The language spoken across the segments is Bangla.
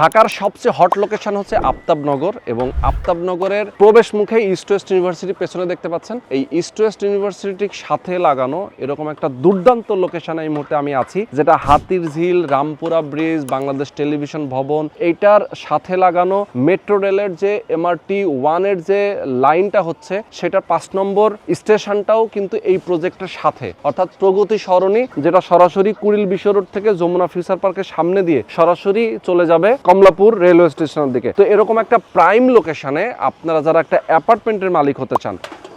ঢাকার সবচেয়ে হট লোকেশন হচ্ছে আফতাবনগর এবং আফতাবনগরের প্রবেশ মুখে ইস্ট ওয়েস্ট ইউনিভার্সিটি পেছনে দেখতে পাচ্ছেন। এই ইস্ট ওয়েস্ট ইউনিভার্সিটির সাথে লাগানো এরকম একটা দুর্দান্ত লোকেশনে এই মুহূর্তে আমি আছি, যেটা হাতির ঝিল, রামপুরা ব্রিজ বাংলাদেশ টেলিভিশন ভবন, এইটার সাথে লাগানো মেট্রো রেলের যে এমআরটি ওয়ানের যে লাইনটা হচ্ছে সেটা পাঁচ নম্বর স্টেশনটাও কিন্তু এই প্রজেক্টের সাথে। অর্থাৎ প্রগতি সরণি, যেটা সরাসরি কুড়িল বিশ্ব রোড থেকে যমুনা ফিউচার পার্কের সামনে দিয়ে সরাসরি চলে যাবে। কমলাপুর রেলওয়ে স্টেশনের দিকে। তো এরকম একটা প্রাইম লোকেশনে আপনারা যারা একটা অ্যাপার্টমেন্টের মালিক হতে চান,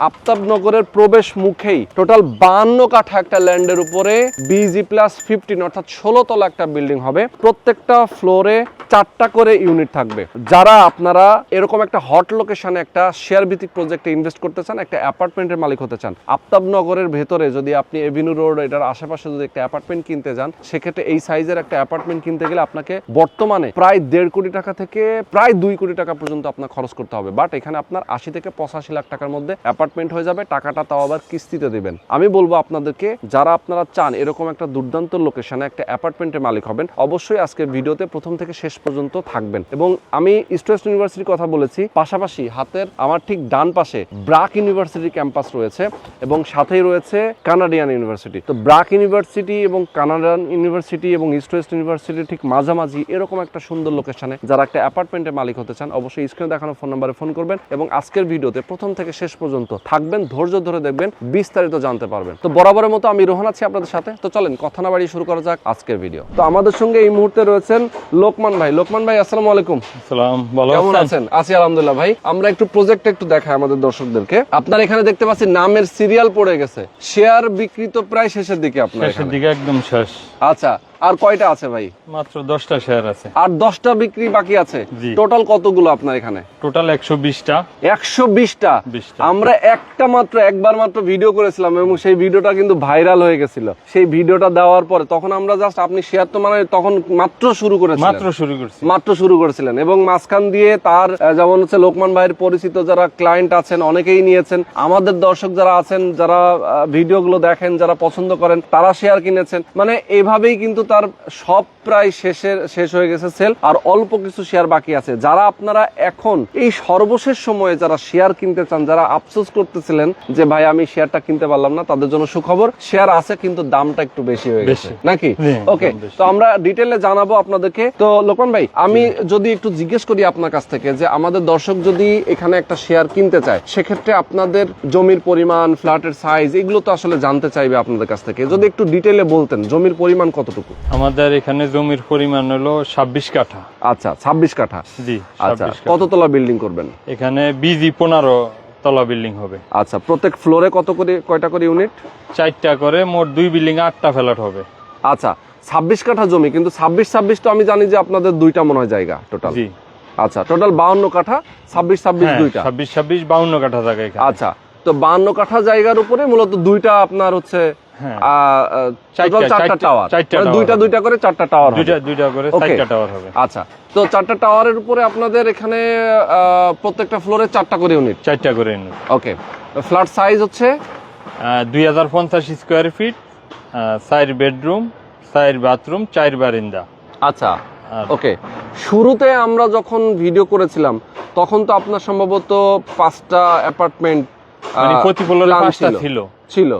আফতাবনগরের প্রবেশ মুখেই টোটাল বান্ন কাঠা একটা ল্যান্ডের উপরে বিজি প্লাস ফিফটিন অর্থাৎ ষোলো তলা একটা বিল্ডিং হবে। প্রত্যেকটা ফ্লোরে চারটা করে ইউনিট থাকবে। যারা আপনারা এরকম একটা হট লোকেশনে একটা শেয়ার ভিত্তিক প্রজেক্টে ইনভেস্ট করতে চান, একটা অ্যাপার্টমেন্টের মালিক হতে চান, আফতাবনগরের ভেতরে যদি আপনি এভিনিউ রোড এটার আশেপাশে যদি একটা অ্যাপার্টমেন্ট কিনতে যান, সেক্ষেত্রে এই সাইজের একটা অ্যাপার্টমেন্ট কিনতে গেলে আপনাকে বর্তমানে প্রায় দেড় কোটি টাকা থেকে প্রায় দুই কোটি টাকা পর্যন্ত আপনার খরচ করতে হবে। বাট এখানে আপনার আশি থেকে পঁচাশি লাখ টাকার মধ্যে অ্যাপার্টমেন্ট হয়ে যাবে, টাকাটা তাও আবার কিস্তিতে দেবেন। আমি বলব আপনাদেরকে, যারা আপনারা চান এরকম একটা দুর্দান্ত লোকেশনে একটা অ্যাপার্টমেন্টের মালিক হবেন, অবশ্যই আজকে ভিডিওতে প্রথম থেকে শেষ পর্যন্ত থাকবেন। এবং আমি ইস্ট ওয়েস্ট ইউনিভার্সিটির কথা বলেছি, পাশাপাশি হাতের আমার ঠিক ডান পাশে ব্রাক ইউনিভার্সিটি ক্যাম্পাস রয়েছে এবং সাথেই রয়েছে কানাডিয়ান ইউনিভার্সিটি তো ব্রাক ইউনিভার্সিটি এবং কানাডিয়ান ইউনিভার্সিটি এবং ইস্ট ওয়েস্ট ইউনিভার্সিটি ঠিক মাঝামাঝি এরকম একটা সুন্দর লোকেশনে যারা একটা অ্যাপার্টমেন্টের মালিক হতে চান অবশ্যই স্ক্রিনে দেখানো ফোন নাম্বারে ফোন করবেন এবং আজকের ভিডিওতে প্রথম থেকে শেষ পর্যন্ত থাকবেন ধৈর্য ধরে দেখবেন বিস্তারিত জানতে পারবেন। তো বরাবরের মতো আমি রোহন আছি আপনাদের সাথে। তো চলেন কথা না বাড়িয়ে শুরু করা যাক আজকের ভিডিও তো আমাদের সঙ্গে এই মুহূর্তে রয়েছেন লোকমান ভাই। লোকমান ভাই আসসালামু আলাইকুম। সালাম ভালো কেমন আছেন? আছেন? আছি আলহামদুলিল্লাহ ভাই। আমরা একটু প্রজেক্ট একটু দেখাই আমাদের দর্শকদেরকে। আপনার এখানে দেখতে পাচ্ছি নামের সিরিয়াল পড়ে গেছে। শেয়ার বিক্রি তো প্রায় শেষের দিকে আপনার শেষের দিকে একদম শেষ। আচ্ছা আর কয়টা আছে ভাই? মাত্র দশটা শেয়ার আছে। আর দশটা বিক্রি বাকি আছে? টোটাল কতগুলো আপনার এখানে? টোটাল একশো বিশটা। একশো বিশটা। আমরা একটা মাত্র একবার মাত্র ভিডিও করেছিলাম এবং সেই ভিডিওটা কিন্তু ভাইরাল হয়ে গেছিল। সেই ভিডিওটা দেওয়ার পরে তখন আমরা জাস্ট আপনি শেয়ার তো মানে তখন মাত্র শুরু করেছিলেন। মাত্র শুরু করছি। মাত্র শুরু করেছিলেন এবং মাঝখান দিয়ে তার যেমন হচ্ছে লোকমান ভাইয়ের পরিচিত যারা ক্লায়েন্ট আছেন অনেকেই নিয়েছেন। আমাদের দর্শক যারা আছেন যারা ভিডিওগুলো দেখেন যারা পছন্দ করেন তারা শেয়ার কিনেছেন। মানে এভাবেই কিন্তু তার সব প্রায় শেষের শেষ হয়ে গেছে সেল আর অল্প কিছু শেয়ার বাকি আছে। যারা আপনারা এখন এই সর্বশেষ সময়ে যারা শেয়ার কিনতে চান যারা আফসোস করতেছিলেন যে ভাই আমি শেয়ারটা কিনতে পারলাম না তাদের জন্য সুখবর শেয়ার আছে কিন্তু দামটা একটু বেশি হয়ে গেছে। নাকি? ওকে তো আমরা ডিটেলে জানাব আপনাদেরকে। তো লোকমান ভাই আমি যদি একটু জিজ্ঞেস করি আপনার কাছ থেকে যে আমাদের দর্শক যদি এখানে একটা শেয়ার কিনতে চায় সেক্ষেত্রে আপনাদের জমির পরিমাণ ফ্ল্যাটের সাইজ এগুলো তো আসলে জানতে চাইবে আপনাদের কাছ থেকে। যদি একটু ডিটেলে বলতেন জমির পরিমাণ কতটুকু? আমাদের এখানে জমির পরিমাণ হলো ছাব্বিশ কাঠা। আচ্ছা ছাব্বিশ কাঠা? জি আচ্ছা কততলা বিল্ডিং করবেন? এখানে বিজি পনেরো তলা বিল্ডিং হবে। আচ্ছা প্রত্যেক ফ্লোরে কত করে কয়টা করে ইউনিট চারটা করে মোট দুই বিল্ডিং আটটা ফ্ল্যাট হবে। আচ্ছা ছাব্বিশ কাঠা জমি কিন্তু ছাব্বিশ ছাব্বিশ তো আমি জানি যে আপনাদের দুইটা মনে হয় জায়গা টোটাল জি। আচ্ছা টোটাল বাউন্ন কাঠা ছাব্বিশ ছাব্বিশ হ্যাঁ দুইটা। ছাব্বিশ ছাব্বিশ বাউন্ন কাঠা জায়গা আচ্ছা তো বান্ন কাঠা জায়গার উপরে মূলত দুইটা আপনার হচ্ছে হ্যাঁ। চারটা, টাওয়ার মানে দুইটা দুইটা করে চারটা টাওয়ার দুইটা দুইটা করে চারটা টাওয়ার হবে। আচ্ছা তো চারটা টাওয়ারের উপরে আপনাদের এখানে প্রত্যেকটা ফ্লোরে চারটা করে ইউনিট চারটা করে ইউনিট ওকে ফ্ল্যাট সাইজ হচ্ছে? দুই হাজার পঞ্চাশ স্কোয়ার ফিট চার বেডরুম চার বাথরুম চার বারিন্দা। আচ্ছা ওকে শুরুতে আমরা যখন ভিডিও করেছিলাম তখন তো আপনার সম্ভবত পাঁচটা অ্যাপার্টমেন্ট মানে পাঁচটা ছিল। ছিল।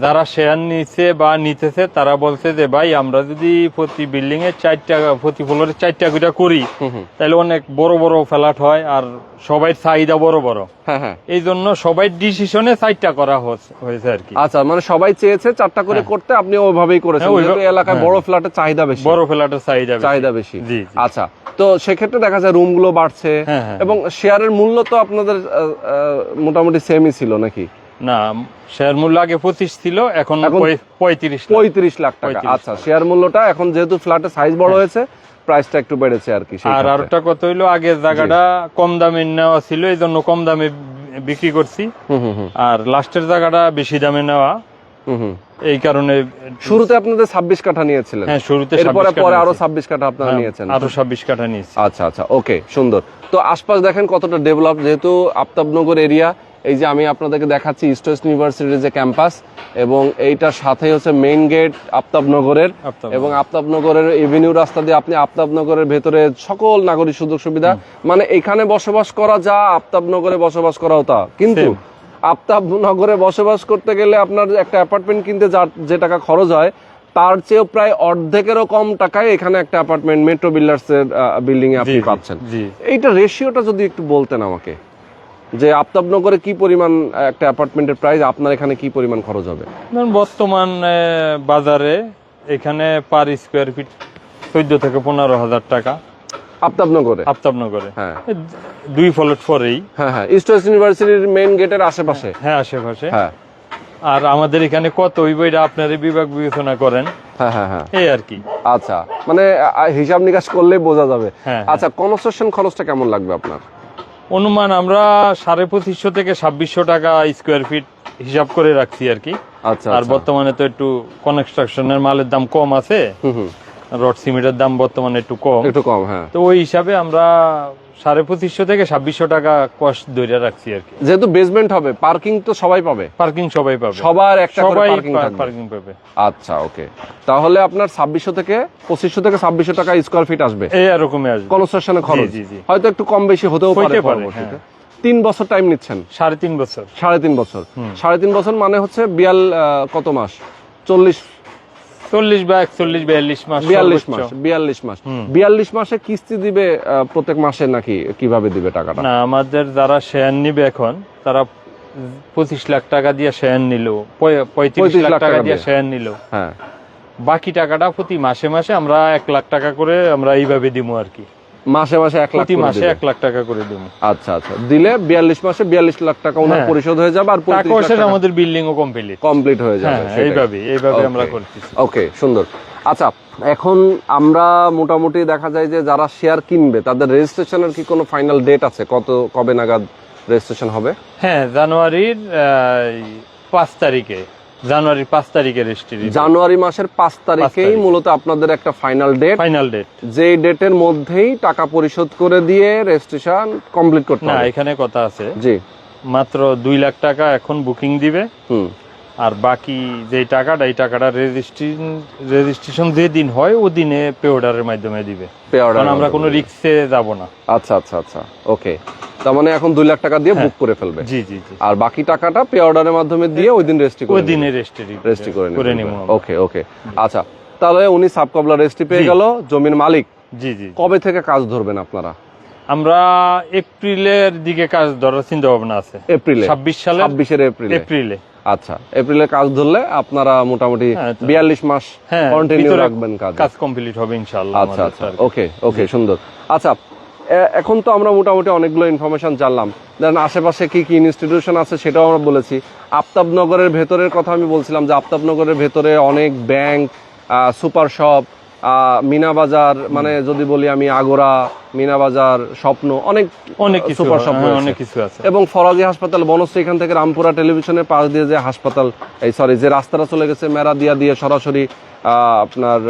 যারা শেয়ার নিচ্ছে বা নিতেছে তারা বলছে যে ভাই আমরা যদি প্রতি বিল্ডিং এ চারটা প্রতি ফ্লোরে চারটা করে করি তাহলে অনেক বড় বড় ফ্ল্যাট হয় আর সবাই চাহিদা বড় বড়। হ্যাঁ হ্যাঁ। এই জন্য সবাই ডিসিশনে চারটা করা হয়েছে আর কি। আচ্ছা মানে সবাই চেয়েছে চারটা করে হ্যাঁ। করতে আপনি ওইভাবেই করেছেন। এলাকায়। বড় ফ্ল্যাটের চাহিদা বেশি। বড় ফ্ল্যাটের চাহিদা বেশি। চাহিদা বেশি। আচ্ছা তো সেক্ষেত্রে দেখা যায় রুমগুলো বাড়ছে। হ্যাঁ, হ্যাঁ। এবং শেয়ারের মূল্য তো আপনাদের মোটামুটি সেমই ছিল নাকি? না শেয়ার মূল্য আগে পঁচিশ ছিল এখন পঁয়ত্রিশ পঁয়ত্রিশ লাখ টাকা। আচ্ছা শেয়ার মূল্যটা এখন যেহেতু ফ্ল্যাটের সাইজ বড় হয়েছে প্রাইসটা একটু বেড়েছে আর কি আর। আরেকটা কথা হইল আগের জায়গাটা কম দামে নেওয়া ছিল এই জন্য কম দামে বিক্রি করছি। আর লাস্টের জায়গাটা বেশি দামে নেওয়া। এই কারণে শুরুতে আপনাদের ছাব্বিশ কাঠা নিয়েছিলেন। হ্যাঁ শুরুতে এরপরে পরে আরও নিয়েছি। ছাব্বিশ কাঠা আপনারা হ্যাঁ, নিয়েছেন। আরও ছাব্বিশ কাঠা নিয়েছি। আচ্ছা আচ্ছা ওকে সুন্দর। তো আশপাশ দেখেন কতটা ডেভেলপ যেহেতু আফতাবনগর এরিয়া এই যে আমি আপনাদেরকে দেখাচ্ছি ইউনিভার্সিটির যে ক্যাম্পাস এবং এইটার সাথে হচ্ছে মেইন গেট আফতাবনগরের আফতাবনগর। এবং আফতাবনগরের এভিনিউ রাস্তা দিয়ে আপনি আফতাবনগরের ভেতরে সকল নাগরিক সুযোগ সুবিধা মানে এখানে বসবাস করা যা আফতাবনগরে বসবাস করাও তা। কিন্তু. আফতাবনগরে বসবাস করতে গেলে আপনার একটা অ্যাপার্টমেন্ট কিনতে যা- যে টাকা খরচ হয় তার চেয়েও প্রায় অর্ধেকেরও কম টাকায় এখানে একটা অ্যাপার্টমেন্ট মেট্রো বিল্ডার্সের বিল্ডিং এ আপনি পাচ্ছেন। এইটা রেশিওটা যদি একটু বলতেন আমাকে যে আফতাবনগরে কি পরিমাণ একটা অ্যাপার্টমেন্টের প্রাইস আপনার এখানে কি পরিমাণ খরচ হবে? বর্তমান বাজারে এখানে পার স্কোয়ার ফিট চোদ্দ থেকে পনেরো হাজার টাকা। আফতাবনগরে? আফতাবনগরে। হ্যাঁ। দুই ফলট পরেই। হ্যাঁ হ্যাঁ। ইস্ট ওয়েস্ট ইউনিভার্সিটির মেইন গেটের আশেপাশে? হ্যাঁ আশেপাশে। হ্যাঁ। আর আমাদের এখানে কত ওই বইটা আপনার বিভাগ বিবেচনা করেন। হ্যাঁ হ্যাঁ হ্যাঁ। এই আর কি। আচ্ছা। মানে হিসাব নিকাশ করলেই বোঝা যাবে। হ্যাঁ, আচ্ছা কনস্ট্রাকশন খরচটা কেমন লাগবে আপনার? অনুমান আমরা সাড়ে পঁচিশশো থেকে ছাব্বিশশো টাকা স্কোয়ার ফিট হিসাব করে রাখছি আর কি। আচ্ছা আর আচ্ছা। বর্তমানে তো একটু কনস্ট্রাকশনের মালের দাম কম আছে। হুম হুম। রড সিমেন্টের দাম বর্তমানে একটু কম। একটু কম হ্যাঁ। তো ওই হিসাবে আমরা সাড়ে পঁচিশশো থেকে ছাব্বিশশো টাকা কস্ট ধরে রাখছি আর কি। যেহেতু বেসমেন্ট হবে পার্কিং তো সবাই পাবে। পার্কিং সবাই পাবে। সবার একটা সবাই পার্কিং পাবে। আচ্ছা ওকে তাহলে আপনার ছাব্বিশশো থেকে পঁচিশশো থেকে ছাব্বিশশো টাকা স্কোয়ার ফিট আসবে। এই এরকমই আসবে। কনস্ট্রাকশনের খরচ। হয়তো একটু কম বেশি হতেও পারে পরবর্তীতে। হ্যাঁ। তিন বছর টাইম নিচ্ছেন? সাড়ে তিন বছর। সাড়ে তিন বছর। সাড়ে তিন বছর মানে হচ্ছে বিয়াল কত মাস? চল্লিশ চল্লিশ বা একচল্লিশ বিয়াল্লিশ মাস বিয়াল্লিশ মাস বিয়াল্লিশ মাস। বিয়াল্লিশ মাসে কিস্তি দিবে প্রত্যেক মাসে নাকি কীভাবে দিবে টাকাটা? না আমাদের যারা শেয়ার নিবে এখন তারা পঁচিশ লাখ টাকা দিয়ে শেয়ার নিল পঁয়ত্রিশ লাখ টাকা দিয়ে শেয়ার নিল। হ্যাঁ। বাকি টাকাটা প্রতি মাসে মাসে আমরা এক লাখ টাকা করে আমরা এইভাবে দিব আর কি। মাসে মাসে এক লাখ মাসে এক লাখ টাকা করে দিব। আচ্ছা আচ্ছা। দিলে বিয়াল্লিশ মাসে বিয়াল্লিশ লাখ টাকা ওনার হ্যাঁ। পরিশোধ হয়ে যাবে আর টাকা আমাদের বিল্ডিং ও কমপ্লিট কমপ্লিট হয়ে যাবে হ্যাঁ এইভাবে এইভাবে আমরা. করতেছি। ওকে সুন্দর। আচ্ছা এখন আমরা মোটামুটি দেখা যায় যে যারা শেয়ার কিনবে তাদের রেজিস্ট্রেশনের কি কোনো ফাইনাল ডেট আছে? কত কবে নাগাদ রেজিস্ট্রেশন হবে? হ্যাঁ জানুয়ারির পাঁচ তারিখে। জানুয়ারির পাঁচ তারিখে রেজিস্ট্রি জানুয়ারি মাসের পাঁচ তারিখেই মূলত আপনাদের একটা ফাইনাল ডেট ফাইনাল ডেট যে ডেটের মধ্যেই টাকা পরিশোধ করে দিয়ে রেজিস্ট্রেশন কমপ্লিট করতে না এখানে কথা আছে। জি। মাত্র দুই লাখ টাকা এখন বুকিং দিবে। হুম। আর বাকি যে টাকাটা এই টাকাটা রেজিস্ট্রেশন রেজিস্ট্রেশন যে দিন হয় ও দিনে পে অর্ডারের মাধ্যমে দিবে। পে অর্ডার আমরা কোনো রিক্সে যাব না। আচ্ছা আচ্ছা আচ্ছা। ওকে তার মানে এখন দুই লাখ টাকা দিয়ে বুক করে ফেলবে। জি জি জি। আর বাকি টাকাটা পে অর্ডারের মাধ্যমে দিয়ে ওই দিন রেজিস্ট্রি ওই করে দিনে রেজিস্ট্রি রেজিস্ট্রি করে নিব ওকে ওকে আচ্ছা তাহলে উনি সাবকবলা রেজিস্ট্রি পেয়ে গেল জমির মালিক। জি জি কবে থেকে কাজ ধরবেন আপনারা? আমরা এপ্রিলের দিকে কাজ ধরার চিন্তা ভাবনা আছে। এপ্রিলে। ছাব্বিশ সালে ছাব্বিশের এপ্রিলে। এপ্রিলে। আচ্ছা এপ্রিলে কাজ ধরলে আপনারা মোটামুটি হ্যাঁ, বিয়াল্লিশ মাস হ্যাঁ কন্টিনিউ রাখবেন কাজ। কাজ কমপ্লিট হবে ইনশাআল্লাহ আচ্ছা আচ্ছা। ওকে ওকে সুন্দর। আচ্ছা এখন তো আমরা মোটামুটি অনেকগুলো ইনফরমেশন জানলাম। দেন আশেপাশে কি কি ইনস্টিটিউশন আছে সেটাও আমরা বলেছি। আফতাবনগরের ভেতরের কথা আমি বলছিলাম যে আফতাবনগরের ভেতরে অনেক ব্যাংক সুপার শপ মিনা বাজার মানে যদি বলি আমি আগোরা মিনা বাজার স্বপ্ন অনেক অনেক সুপার শপ হ্যাঁ, অনেক কিছু আছে। এবং ফরাজি হাসপাতাল বনশ্রী এখান থেকে রামপুরা টেলিভিশনের পাশ দিয়ে যে হাসপাতাল এই সরি যে রাস্তাটা চলে গেছে মেরা দিয়া দিয়ে সরাসরি আপনার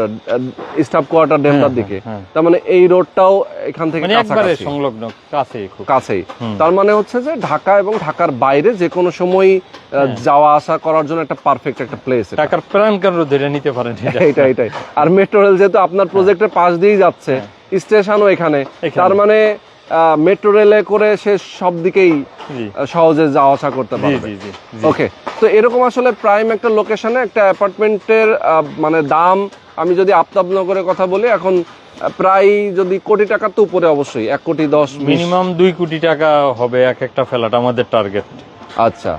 স্টাফ কোয়ার্টার ডেমরার দিকে। হ্যাঁ। তার মানে এই রোডটাও এখান থেকে মানে একবারে সংলগ্ন কাছে কাছেই। তার মানে হচ্ছে যে ঢাকা এবং ঢাকার বাইরে যে কোনো সময় হ্যাঁ। যাওয়া আসা করার জন্য একটা পারফেক্ট একটা প্লেস টাকার প্রাণ কেন্দ্র ধরে নিতে পারেন এটা। এটাই আর মেট্রো রেল যেহেতু আপনার প্রজেক্টের পাশ দিয়েই যাচ্ছে স্টেশনও এখানে। হ্যাঁ। তার মানে মেট্রো রেলে করে সে সব দিকেই সহজে যাওয়া আসা করতে পারবে। ওকে তো এরকম আসলে প্রাইম একটা লোকেশনে একটা অ্যাপার্টমেন্টের মানে দাম আমি যদি আফতাবনগরের কথা বলি এখন প্রায় যদি কোটি টাকার তো উপরে অবশ্যই এক কোটি দশ মিনিমাম দুই কোটি টাকা হবে এক একটা ফ্ল্যাট আমাদের টার্গেট আচ্ছা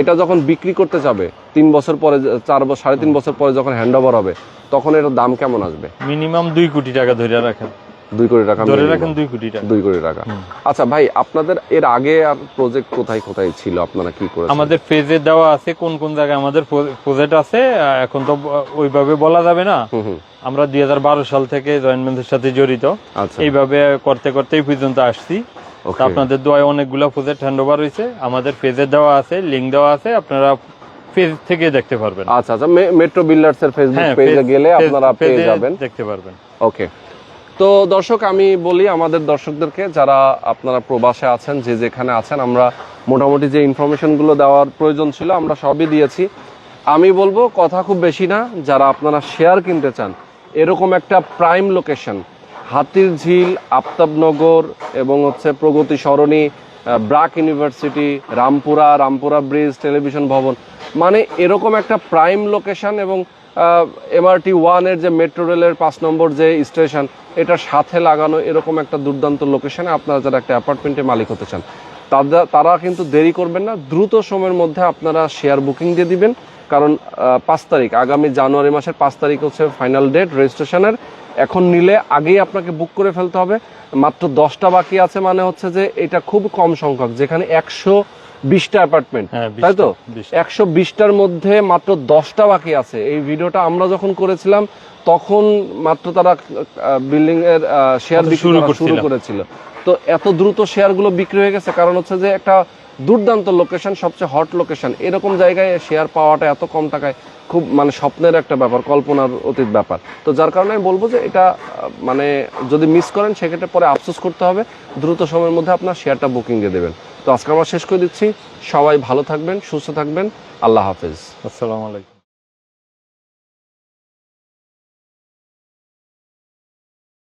এটা যখন বিক্রি করতে যাবে তিন বছর পরে চার বছর সাড়ে তিন বছর পরে যখন হ্যান্ড ওভার হবে তখন এটার দাম কেমন আসবে? মিনিমাম দুই কোটি টাকা ধরে রাখেন। দুই কোটি টাকা ধরে রাখেন দুই কোটি টাকা। দুই কোটি টাকা। আচ্ছা ভাই আপনাদের এর আগে আর প্রজেক্ট কোথায় কোথায় ছিল? আপনারা কি আমাদের ফেজে দেওয়া আছে কোন কোন জায়গায়? আমাদের প্রজেক্ট আছে এখন তো ওইভাবে বলা যাবে না। আমরা দুই সাল থেকে জয়েন্টমেন্টের সাথে জড়িত। আচ্ছা। এইভাবে করতে করতে এই পর্যন্ত আসছি। আপনাদের দোয়ায় অনেকগুলো প্রজেক্ট হ্যান্ড ওভার হয়েছে। আমাদের পেজে দেওয়া আছে লিঙ্ক দেওয়া আছে আপনারা পেজ থেকে দেখতে পারবেন। আচ্ছা আচ্ছা মেট্রো বিল্ডার্স এর ফেসবুক পেজে গেলে আপনারা পেয়ে যাবেন। দেখতে পারবেন। ওকে তো দর্শক, আমি বলি আমাদের দর্শকদেরকে, যারা আপনারা প্রবাসে আছেন, যে যেখানে আছেন, আমরা মোটামুটি যে ইনফরমেশনগুলো দেওয়ার প্রয়োজন ছিল, আমরা সবই দিয়েছি। আমি বলব, কথা খুব বেশি না, যারা আপনারা শেয়ার কিনতে চান, এরকম একটা প্রাইম লোকেশন হাতির ঝিল আফতাবনগর এবং হচ্ছে Pragati Sarani BRAC university, Rampura Rampura bridge television Bhaban মানে এরকম একটা প্রাইম লোকেশন এবং এমআরটি ওয়ানের যে মেট্রো রেলের পাঁচ নম্বর যে স্টেশন এটার সাথে লাগানো এরকম একটা দুর্দান্ত লোকেশনে আপনারা যারা একটা অ্যাপার্টমেন্টের মালিক হতে চান তারা কিন্তু দেরি করবেন না, দ্রুত সময়ের মধ্যে আপনারা শেয়ার বুকিং দিয়ে দিবেন। কারণ পাঁচ তারিখ, আগামী জানুয়ারি মাসের পাঁচ তারিখ হচ্ছে ফাইনাল ডেট রেজিস্ট্রেশনের এখন নিলে আগেই আপনাকে বুক করে ফেলতে হবে। মাত্র দশটা বাকি আছে মানে হচ্ছে যে এটা খুব কম সংখ্যক, যেখানে একশো বিশটা অ্যাপার্টমেন্ট তাই তো? একশো বিশটার মধ্যে মাত্র দশটা বাকি আছে। এই ভিডিওটা আমরা যখন করেছিলাম তখন মাত্র তারা বিল্ডিং এর শেয়ার বিক্রি শুরু শুরু করেছিল। তো এত দ্রুত শেয়ারগুলো বিক্রি হয়ে গেছে কারণ হচ্ছে যে একটা দুর্দান্ত লোকেশন সবচেয়ে হট লোকেশন এরকম জায়গায় শেয়ার পাওয়াটা এত কম টাকায় খুব মানে স্বপ্নের একটা ব্যাপার কল্পনার অতীত ব্যাপার। তো যার কারণে আমি বলব যে এটা মানে যদি মিস করেন সেক্ষেত্রে পরে আফসোস করতে হবে। দ্রুত সময়ের মধ্যে আপনার শেয়ারটা বুকিং দিয়ে দেবেন। তো আজকে আমরা শেষ করে দিচ্ছি। সবাই ভালো থাকবেন, সুস্থ থাকবেন। আল্লাহ হাফেজ। আসসালামু আলাইকুম।